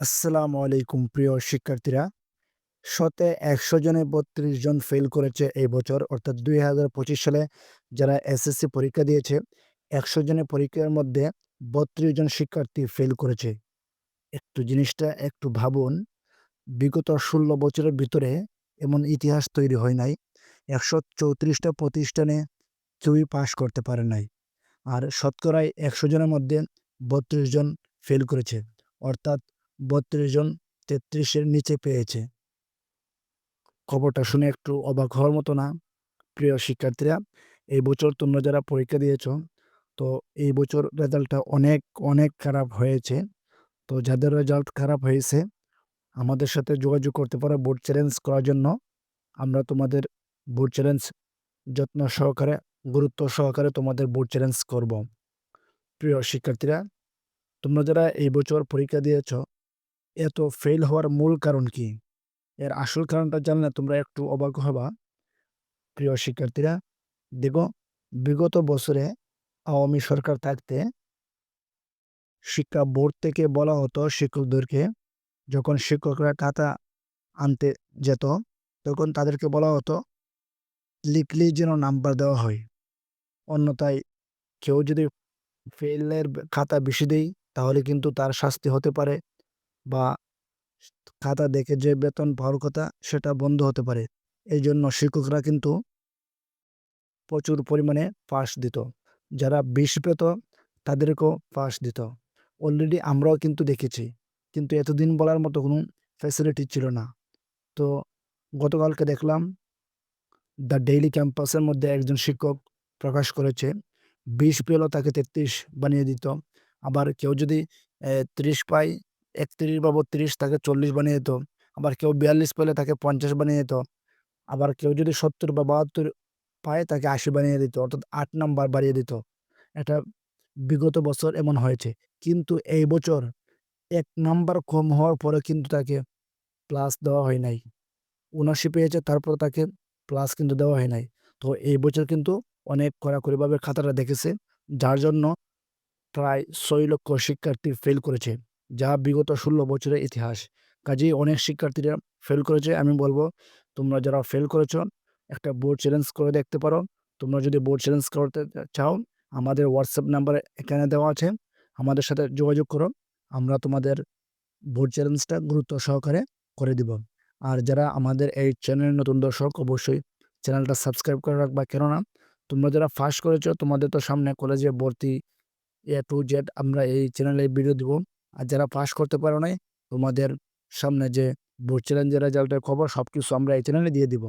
আসসালামু আলাইকুম, প্রিয় শিক্ষার্থীরা। শতে একশো জনে বত্রিশ জন ফেল করেছে এই বছর, অর্থাৎ দুই হাজার পঁচিশ সালে যারা এসএসসি পরীক্ষা দিয়েছে, একশো জনের পরীক্ষার মধ্যে বত্রিশ জন শিক্ষার্থী ফেল করেছে। একটু জিনিসটা একটু ভাবুন, বিগত ষোলো বছরের ভিতরে এমন ইতিহাস তৈরি হয় নাই, একশো চৌত্রিশটা প্রতিষ্ঠানে কেউই পাশ করতে পারে নাই, আর শতকরায় একশো জনের মধ্যে বত্রিশ জন ফেল করেছে, অর্থাৎ বত্রিশ জন তেত্রিশের নিচে পেয়েছে। খবরটা শুনে একটু অবাক হওয়ার মতো না, প্রিয় শিক্ষার্থীরা? এই বছর তোমরা যারা পরীক্ষা দিয়েছ, তো এই বছর রেজাল্টটা অনেক অনেক খারাপ হয়েছে। তো যাদের রেজাল্ট খারাপ হয়েছে, আমাদের সাথে যোগাযোগ করতে পারো বোর্ড চ্যালেঞ্জ করার জন্য। আমরা তোমাদের বোর্ড চ্যালেঞ্জ যত্ন সহকারে, গুরুত্ব সহকারে তোমাদের বোর্ড চ্যালেঞ্জ করব। প্রিয় শিক্ষার্থীরা, তোমরা যারা এই বছর পরীক্ষা দিয়েছ এত ফেল হওয়ার মূল কারণ কি? এর আসল কারণটা জানলে তোমরা একটু অবাক হবা। প্রিয় শিক্ষার্থীরা, দেখো, বিগত বছরে আওয়ামী সরকার থাকতে শিক্ষা বোর্ড থেকে বলা হতো শিক্ষকদেরকে, যখন শিক্ষকরা খাতা আনতে যেত, তখন তাদেরকে বলা হতো লিখলেই যেন নাম্বার দেওয়া হয়। অন্যথায় কেউ যদি ফেলের খাতা বেশি দেয়, তাহলে কিন্তু তার শাস্তি হতে পারে। বা খাতা দেখে যে বেতন পাওয়ার কথা সেটা বন্ধ হতে পারে। এই জন্য শিক্ষকরা কিন্তু প্রচুর পরিমাণে পাস দিত। যারা বিষ পেত, তাদেরকেও পাস দিত। অলরেডি আমরাও কিন্তু দেখেছি। কিন্তু এতদিন বলার মতো কোনো ফ্যাসিলিটি ছিল না। তো গতকালকে দেখলাম দ্য ডেইলি ক্যাম্পাসের মধ্যে একজন শিক্ষক প্রকাশ করেছে বিশ পেলেও তাকে তেত্রিশ বানিয়ে দিত। আবার কেউ যদি ত্রিশ পায় একত্রিশ বা বত্রিশ তাকে চল্লিশ বানিয়ে দিত। আবার কেউ বিয়াল্লিশ পেলে তাকে পঞ্চাশ বানিয়ে দিত। আবার কেউ যদি সত্তর বা বাহাত্তর পায় তাকে আশি বানিয়ে দিত। অর্থাৎ আট নাম্বার বাড়িয়ে দিত। এটা বিগত বছর এমন হয়েছে। কিন্তু এই বছর এক নাম্বার কম হওয়ার পরে কিন্তু তাকে প্লাস দেওয়া হয় নাই। উনআশি পেয়েছে, তারপর তাকে প্লাস কিন্তু দেওয়া হয় নাই। তো এই বছর কিন্তু অনেক কড়াকড়িভাবে খাতাটা দেখেছে। যার জন্য প্রায় ছয় লক্ষ শিক্ষার্থী ফেল করেছে। যা বিগত ষোলো বছরের ইতিহাস। কাজেই অনেক শিক্ষার্থীরা ফেল করেছে। আমি বলব, তোমরা যারা ফেল করেছ, একটা বোর্ড চ্যালেঞ্জ করে দেখতে পারো। তোমরা যদি বোর্ড চ্যালেঞ্জ করতে চাও, আমাদের হোয়াটসঅ্যাপ নাম্বার এখানে দেওয়া আছে। আমাদের সাথে যোগাযোগ করো। আমরা তোমাদের বোর্ড চ্যালেঞ্জটা গুরুত্ব সহকারে করে দিব। আর যারা আমাদের এই চ্যানেলের নতুন দর্শক, অবশ্যই চ্যানেলটা সাবস্ক্রাইব করে রাখবা। কেননা, তোমরা যারা ফার্স্ট করেছ, তোমাদের তো সামনে কলেজে ভর্তি এ টু জেড আমরা এই চ্যানেলে ভিডিও দিব। আর যারা পাশ করতে পারো নাই, তোমাদের সামনে যে বোর্ড চ্যালেঞ্জের রেজাল্টের খবর সব কিছু আমরা এই চ্যানেলে দিয়ে দিব।